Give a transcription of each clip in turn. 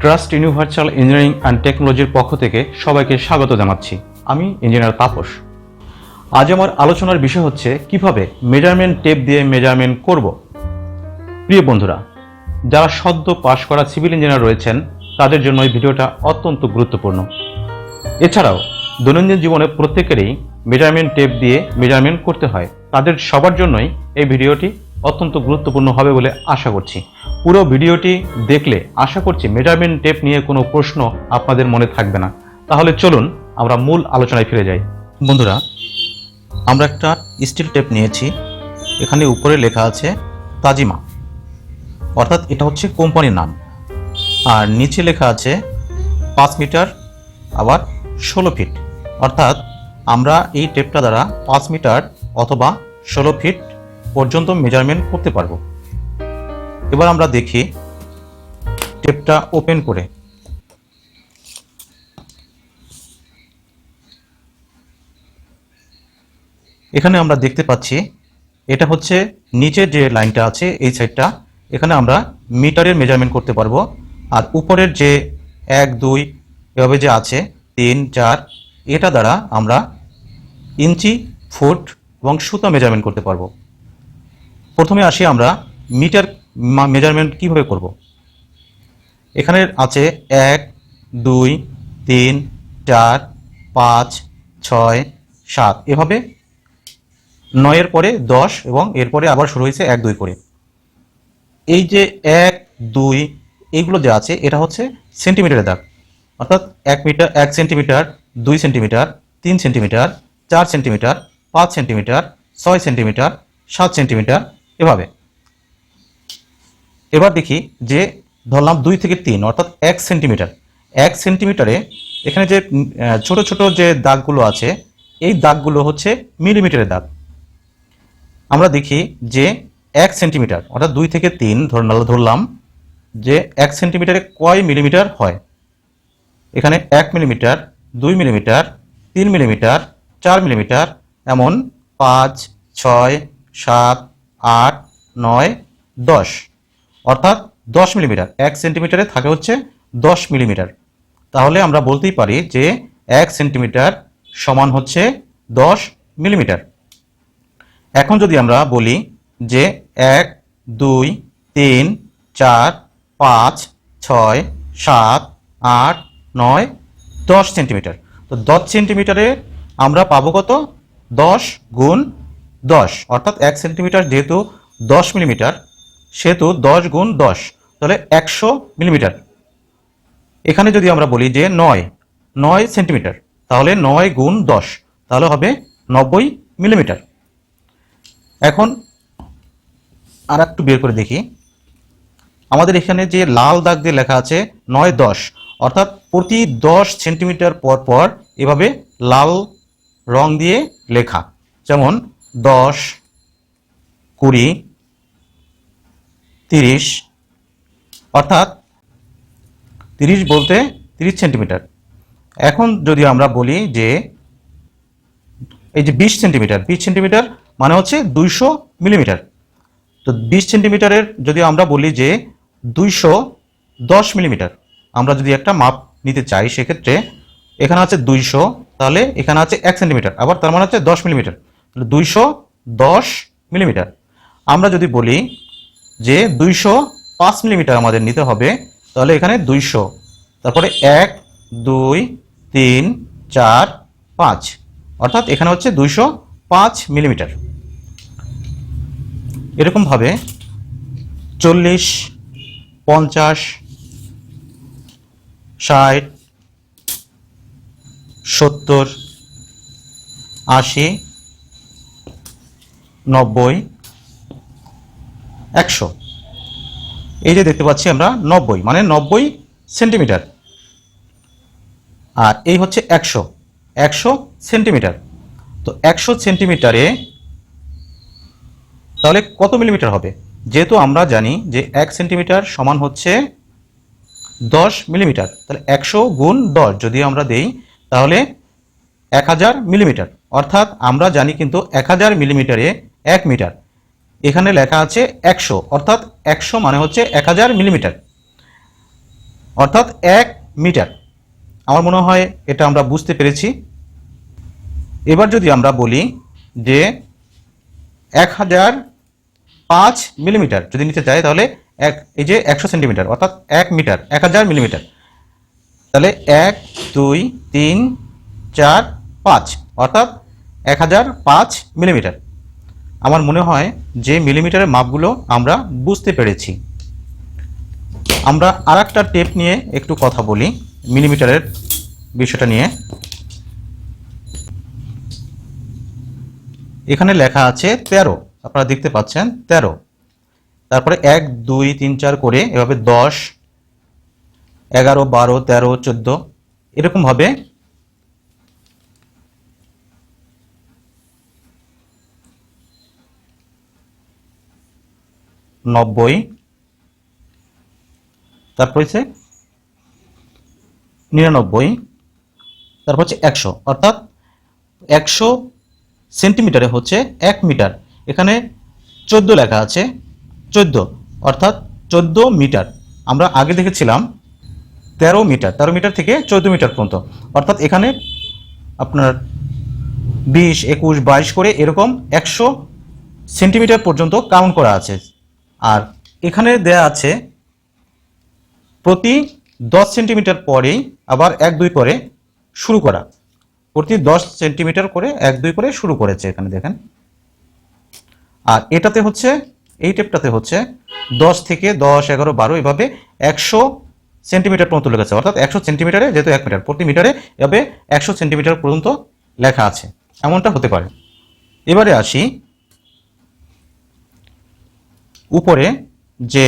Trust universal engineering and টেকনোলজির পক্ষ থেকে সবাইকে স্বাগত জানাচ্ছি। আমি ইঞ্জিনিয়ার তাপস। আজ আমার আলোচনার বিষয় হচ্ছে, কীভাবে মেজারমেন্ট টেপ দিয়ে মেজারমেন্ট করব? প্রিয় বন্ধুরা, যারা সদ্য পাশ করা সিভিল ইঞ্জিনিয়ার রয়েছেন, তাদের জন্য এই ভিডিওটা অত্যন্ত গুরুত্বপূর্ণ। এছাড়াও, দৈনন্দিন জীবনে প্রত্যেকেরই মেজারমেন্ট টেপ দিয়ে মেজারমেন্ট করতে হয়। তাদের সবার জন্যই এই ভিডিওটি অত্যন্ত গুরুত্বপূর্ণ হবে বলে আশা করছি। পুরো ভিডিওটি দেখলে আশা করছি মেজারমেন্ট টেপ নিয়ে কোনো প্রশ্ন আপনাদের মনে থাকবে না। তাহলে চলুন আমরা মূল আলোচনায় ফিরে যাই। বন্ধুরা, আমরা একটা স্টিল টেপ নিয়েছি। এখানে উপরে লেখা আছে তাজিমা। অর্থাৎ এটা হচ্ছে কোম্পানির নাম। আর নিচে লেখা আছে পাঁচ মিটার, আবার ষোলো ফিট। অর্থাৎ আমরা এই টেপটা দ্বারা পাঁচ মিটার অথবা ষোলো ফিট পর্যন্ত মেজারমেন্ট করতে পারব। এবার আমরা দেখি টেপটা ওপেন করে। এখানে আমরা দেখতে পাচ্ছি, এটা হচ্ছে নিচের যে লাইনটা আছে, এই সাইডটা, এখানে আমরা মিটারের মেজারমেন্ট করতে পারব। আর উপরের যে এক, দুই, এভাবে যে আছে, তিন, চার, এটা দ্বারা আমরা ইঞ্চি, ফুট এবং সুতা মেজারমেন্ট করতে পারব। প্রথমে আসি আমরা মিটার মেজারমেন্ট কীভাবে করব? এখানে আছে এক, দুই, তিন, চার, পাঁচ, ছয়, সাত। এভাবে নয়ের পরে দশ এবং এরপরে আবার শুরু হয়েছে এক, দুই করে। এই যে এক, দুই, এইগুলো যে আছে, এটা হচ্ছে সেন্টিমিটারের দাগ। অর্থাৎ এক মিটার, এক সেন্টিমিটার দুই সেন্টিমিটার তিন সেন্টিমিটার চার সেন্টিমিটার পাঁচ সেন্টিমিটার ছয় সেন্টিমিটার সাত সেন্টিমিটার এভাবে। এবার দেখি যে ধরলাম দুই থেকে তিন, অর্থাৎ এক সেন্টিমিটার। এক সেন্টিমিটারে এখানে যে ছোট ছোট যে দাগগুলো আছে, এই দাগগুলো হচ্ছে মিলিমিটারের দাগ। আমরা দেখি যে এক সেন্টিমিটার, অর্থাৎ দুই থেকে তিন ধর- ধরলাম যে এক সেন্টিমিটারে কয় মিলিমিটার হয়? এখানে এক মিলিমিটার, দুই মিলিমিটার, তিন মিলিমিটার, চার মিলিমিটার, এমন পাঁচ, ছয়, সাত, আট, নয়, দশ। অর্থাৎ দশ মিলিমিটার। এক সেন্টিমিটারে থাকে হচ্ছে দশ মিলিমিটার। তাহলে আমরা বলতেই পারি যে এক সেন্টিমিটার সমান হচ্ছে দশ মিলিমিটার। এখন যদি আমরা বলি যে এক, দুই, তিন, চার, পাঁচ, ছয়, সাত, আট, নয়, দশ সেন্টিমিটার। তো দশ সেন্টিমিটারে আমরা পাবো কত? দশ গুণ দশ। অর্থাৎ এক সেন্টিমিটার যেহেতু দশ মিলিমিটার সেহেতু দশ গুণ দশ, তাহলে একশো মিলিমিটার। এখানে যদি আমরা বলি যে নয় নয় সেন্টিমিটার, তাহলে নয় গুণ দশ, তাহলে হবে নব্বই মিলিমিটার। এখন আর একটু বের করে দেখি। আমাদের এখানে যে লাল দাগ দিয়ে লেখা আছে নয় দশ, অর্থাৎ প্রতি দশ সেন্টিমিটার পর পর এভাবে লাল রং দিয়ে লেখা। যেমন দশ, কুড়ি তিরিশ, অর্থাৎ তিরিশ বলতে তিরিশ সেন্টিমিটার। এখন যদি আমরা বলি যে এই যে বিশ সেন্টিমিটার বিশ সেন্টিমিটার মানে হচ্ছে দুইশো মিলিমিটার। তো বিশ সেন্টিমিটারের যদি আমরা বলি যে দুইশো দশ মিলিমিটার, আমরা যদি একটা মাপ নিতে চাই সেক্ষেত্রে এখানে আছে দুইশো, তাহলে এখানে আছে এক সেন্টিমিটার, আবার তার মানে হচ্ছে দশ মিলিমিটার। তাহলে দুইশো দশ মিলিমিটার। আমরা যদি বলি যে দুইশো পাঁচ মিলিমিটার আমাদের নিতে হবে, তাহলে এখানে দুইশো। তারপরে এক, দুই, তিন, চার, পাঁচ। অর্থাৎ এখানে হচ্ছে দুইশো পাঁচ মিলিমিটার। এরকমভাবে চল্লিশ, পঞ্চাশ, ষাট, সত্তর, আশি, নব্বই একশো। এই যে দেখতে পাচ্ছি আমরা নব্বই মানে নব্বই সেন্টিমিটার। আর এই হচ্ছে একশো একশো সেন্টিমিটার। তো একশো সেন্টিমিটারে তাহলে কত মিলিমিটার হবে? যেহেতু আমরা জানি যে এক সেন্টিমিটার সমান হচ্ছে দশ মিলিমিটার, তাহলে একশো গুণ দশ যদি আমরা দেই, তাহলে এক হাজার মিলিমিটার। অর্থাৎ আমরা জানি কিন্তু এক হাজার মিলিমিটারে এক মিটার। এখানে লেখা আছে একশো, অর্থাৎ একশো মানে হচ্ছে এক হাজার মিলিমিটার। অর্থাৎ এক মিটার। আমার মনে হয় এটা আমরা বুঝতে পেরেছি। এবার যদি আমরা বলি যে এক হাজার পাঁচ মিলিমিটার, যদি নিতে চাই তাহলে এক, এই যে একশো সেন্টিমিটার, অর্থাৎ এক মিটার, এক হাজার মিলিমিটার। তাহলে এক, দুই, তিন, চার, পাঁচ, অর্থাৎ এক হাজার পাঁচ মিলিমিটার। আমার মনে হয় যে মিলিমিটারের মাপগুলো আমরা বুঝতে পেরেছি। আমরা আর একটা টেপ নিয়ে একটু কথা বলি মিলিমিটারের বিষয়টা নিয়ে। এখানে লেখা আছে তেরো। আপনারা দেখতে পাচ্ছেন তেরো। তারপরে এক, দুই, তিন, চার করে এভাবে দশ, এগারো, বারো, তেরো, চোদ্দ এরকমভাবে নব্বই। তারপর হচ্ছে নিরানব্বই। তারপর হচ্ছে একশো। অর্থাৎ একশো সেন্টিমিটারে হচ্ছে এক মিটার। এখানে চোদ্দ লেখা আছে, চোদ্দ। অর্থাৎ চোদ্দ মিটার। আমরা আগে দেখেছিলাম তেরো মিটার। তেরো মিটার থেকে চোদ্দ মিটার পর্যন্ত। অর্থাৎ এখানে আপনার বিশ, একুশ, বাইশ করে এরকম একশো সেন্টিমিটার পর্যন্ত কাউন্ট করা আছে। আর এখানে দেয়া আছে প্রতি দশ সেন্টিমিটার পরেই আবার এক, দুই করে শুরু করা। প্রতি দশ সেন্টিমিটার করে এক, দুই করে শুরু করেছে এখানে, দেখেন। আর এটাতে হচ্ছে, এই টেপটাতে হচ্ছে দশ থেকে দশ, এগারো, বারো, এভাবে একশো সেন্টিমিটার পর্যন্ত লেখা আছে অর্থাৎ একশো সেন্টিমিটারে যেহেতু এক মিটার, প্রতি মিটারে এভাবে একশো সেন্টিমিটার পর্যন্ত লেখা আছে। এমনটা হতে পারে। এবারে আসি উপরে যে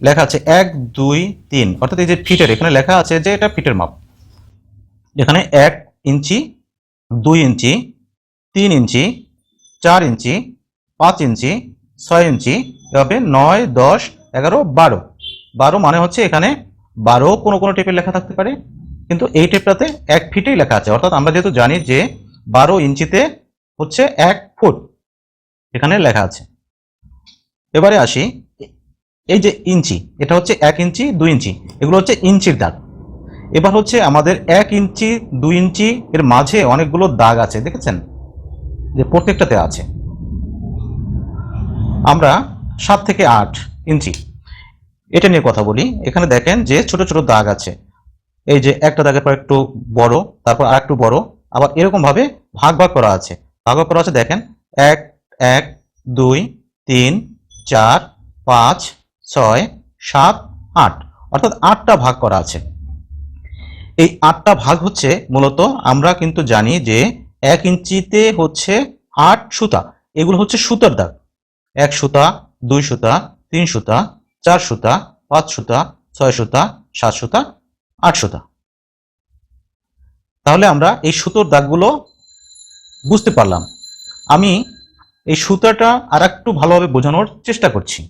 লেখা আছে এক, দুই, তিন, অর্থাৎ এই যে ফিটের, এখানে লেখা আছে যে এটা ফিটের মাপ। এখানে এক ইঞ্চি, দুই ইঞ্চি, তিন ইঞ্চি, চার ইঞ্চি, পাঁচ ইঞ্চি, ছয় ইঞ্চি, এভাবে নয়, দশ, এগারো, বারো। বারো মানে হচ্ছে এখানে বারো কোনো কোনো টেপের লেখা থাকতে পারে, কিন্তু এই টেপটাতে এক ফিটেই লেখা আছে। অর্থাৎ আমরা যেহেতু জানি যে বারো ইঞ্চিতে হচ্ছে এক ফুট, এখানে লেখা আছে। এবারে আসি। এই যে ইঞ্চি, এটা হচ্ছে এক ইঞ্চি, দুই ইঞ্চি, এগুলো হচ্ছে ইঞ্চির দাগ। এবার হচ্ছে আমাদের এক ইঞ্চি, দুই ইঞ্চি, এর মাঝে অনেকগুলো দাগ আছে, দেখেছেন? যে প্রত্যেকটাতে আছে। আমরা সাত থেকে আট ইঞ্চি। এটা নিয়ে কথা বলি। এখানে দেখেন যে ছোট ছোট দাগ আছে। এই যে একটা দাগের পর একটু বড়, তারপর আর একটু বড়, আবার এরকম ভাবে ভাগ ভাগ করা আছে। ভাগ ভাগ করা আছে, দেখেন? এক এক, দুই, তিন চার, পাঁচ, ছয়, সাত, আট। অর্থাৎ আটটা ভাগ করা আছে। এই আটটা ভাগ হচ্ছে মূলত আমরা কিন্তু জানি যে এক ইঞ্চিতে হচ্ছে আট সুতা। এগুলো হচ্ছে সুতার দাগ। এক সুতা, দুই সুতা, তিন সুতা, চার সুতা, পাঁচ সুতা, ছয় সুতা, সাত সুতা, আট সুতা। তাহলে আমরা এই সুতোর দাগগুলো বুঝতে পারলাম। আমি এই সুতাটা আর একটু ভালোভাবে বোঝানোর চেষ্টা করছি।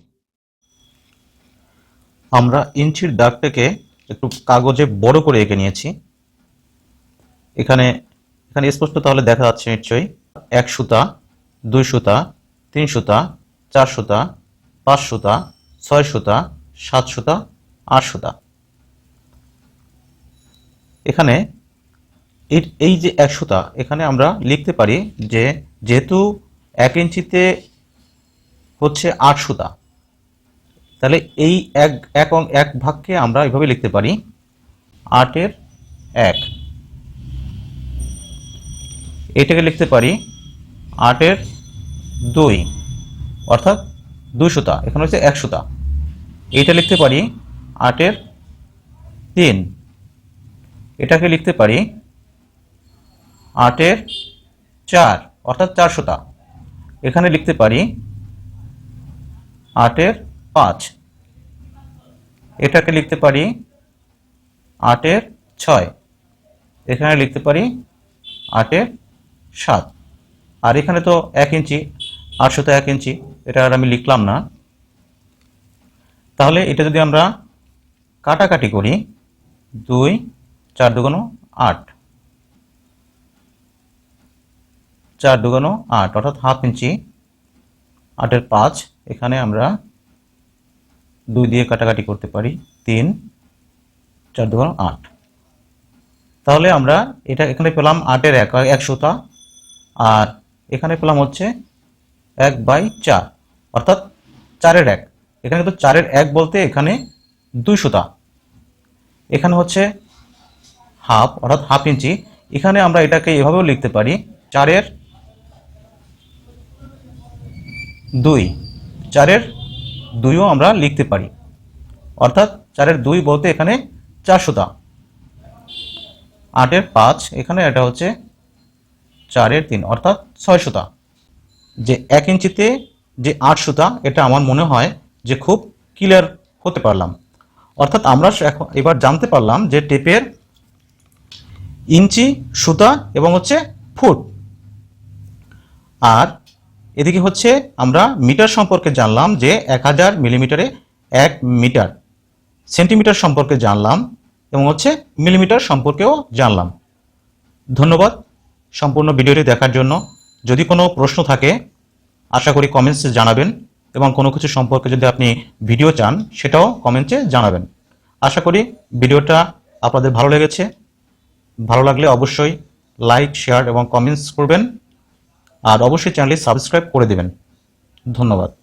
আমরা ইঞ্চির দাগটাকে একটু কাগজে বড় করে এঁকে নিয়েছি। এখানে এখানে স্পষ্ট তাহলে দেখা যাচ্ছে নিশ্চয়ই। এক সুতা, দুই সুতা, তিন সুতা, চার সুতা, পাঁচ সুতা, ছয় সুতা, সাত সুতা, আট সুতা। এখানে এই- যে এক সুতা, এখানে আমরা লিখতে পারি যে যেহেতু এক ইঞ্চিতে হচ্ছে আট সুতা। তাহলে এই এক এক এক ভাগকে আমরা এভাবে লিখতে পারি আটের এক। এটাকে লিখতে পারি আটের দুই, অর্থাৎ দুই সুতা। এখানে হচ্ছে এক সুতা। এইটা লিখতে পারি আটের তিন। এটাকে লিখতে পারি আটের চার, অর্থাৎ চার সুতা। এখানে লিখতে পারি আটের পাঁচ। এটাকে লিখতে পারি আটের ছয়। এখানে লিখতে পারি আটের সাত। আর এখানে তো এক ইঞ্চি আটশোতে এক ইঞ্চি, এটা আর আমি লিখলাম না। তাহলে এটা যদি আমরা কাটাকাটি করি, দুই, চার দুগুণ আট। চার দুগুণ আট, অর্থাৎ হাফ ইঞ্চি। আটের পাঁচ, এখানে আমরা দুই দিয়ে কাটাকাটি করতে পারি, তিন, চার দু আট। তাহলে আমরা এটা এখানে পেলাম আটের এক এক সুতা, আর এখানে পেলাম হচ্ছে এক বাই চার, অর্থাৎ চারের এক। এখানে কিন্তু চারের এক বলতে এখানে দুই সুতা। এখানে হচ্ছে হাফ, অর্থাৎ হাফ ইঞ্চি। এখানে আমরা এটাকে এভাবেও লিখতে পারি, চারের দুই। চারের দুইও আমরা লিখতে পারি। অর্থাৎ চারের দুই বলতে এখানে চার সুতা আটের পাঁচ, এখানে এটা হচ্ছে চারের তিন, অর্থাৎ ছয় সুতা যে এক ইঞ্চিতে যে আট সুতা এটা আমার মনে হয় যে খুব ক্লিয়ার হতে পারলাম। অর্থাৎ আমরা এখন এবার জানতে পারলাম যে টেপের ইঞ্চি, সুতা এবং হচ্ছে ফুট। আর এদিকে হচ্ছে আমরা মিটার সম্পর্কে জানলাম যে এক হাজার মিলিমিটারে এক মিটার সেন্টিমিটার সম্পর্কে জানলাম এবং হচ্ছে মিলিমিটার সম্পর্কেও জানলাম। ধন্যবাদ সম্পূর্ণ ভিডিওটি দেখার জন্য। যদি কোনো প্রশ্ন থাকে, আশা করি কমেন্টসে জানাবেন এবং কোনো কিছু সম্পর্কে যদি আপনি ভিডিও চান, সেটাও কমেন্টে জানাবেন। আশা করি ভিডিওটা আপনাদের ভালো লেগেছে। ভালো লাগলে অবশ্যই লাইক শেয়ার এবং কমেন্টস করবেন। আর অবশ্যই চ্যানেলটি সাবস্ক্রাইব করে দেবেন। ধন্যবাদ।